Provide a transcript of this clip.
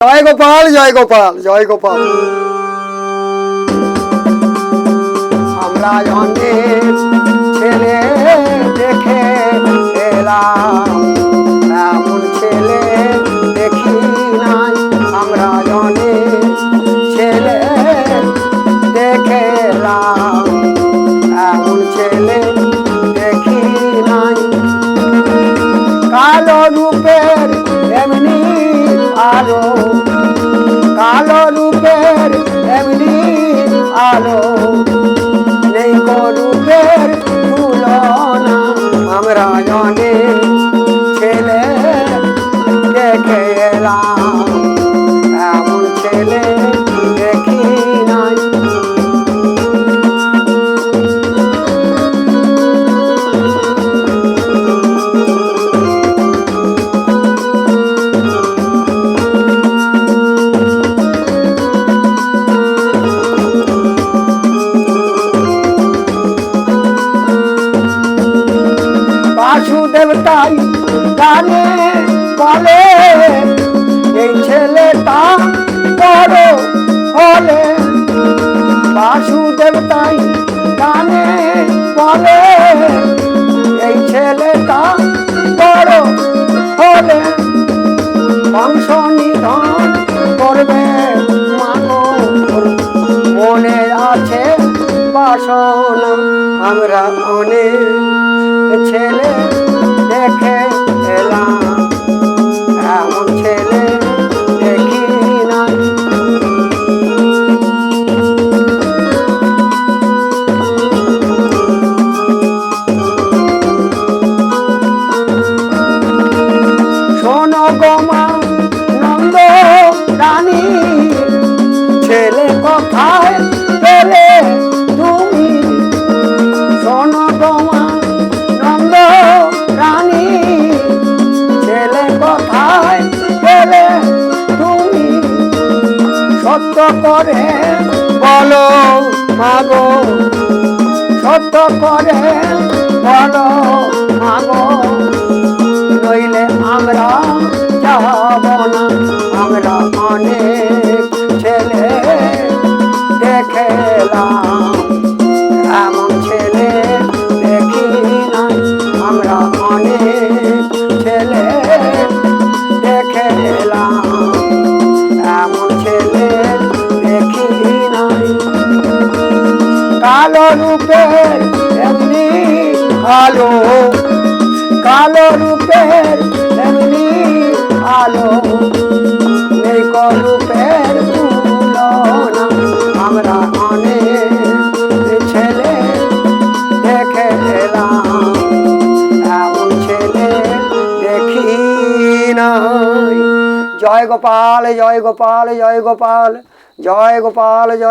জয় গোপাল জয় গোপাল জয় গোপাল আমরা কালো লোকের এমনি আলো নেই গো বাসুদেব তাই গানে বলে, এই ছেলেটা বড় হলে। বাসুদেব তাই গানে বলে, এই ছেলেটা বড় হলে বংশ নিধন করবে মানো মনে আছে বাসনা, আমরা অনেক ছেলে দেখে এলাম এমন ছেলে দেখি না শোনো গোমা সত্য করে বলো মাগো। সত্য করে বলো কালো রূপের এমনি আলো। কালো রূপের এমনি আলো। নেই রূপের আমরা অনেক ছেলে দেখে এমন ছেলে দেখি নাই। জয় গোপাল জয় গোপাল জয় গোপাল জয় গোপাল, জয়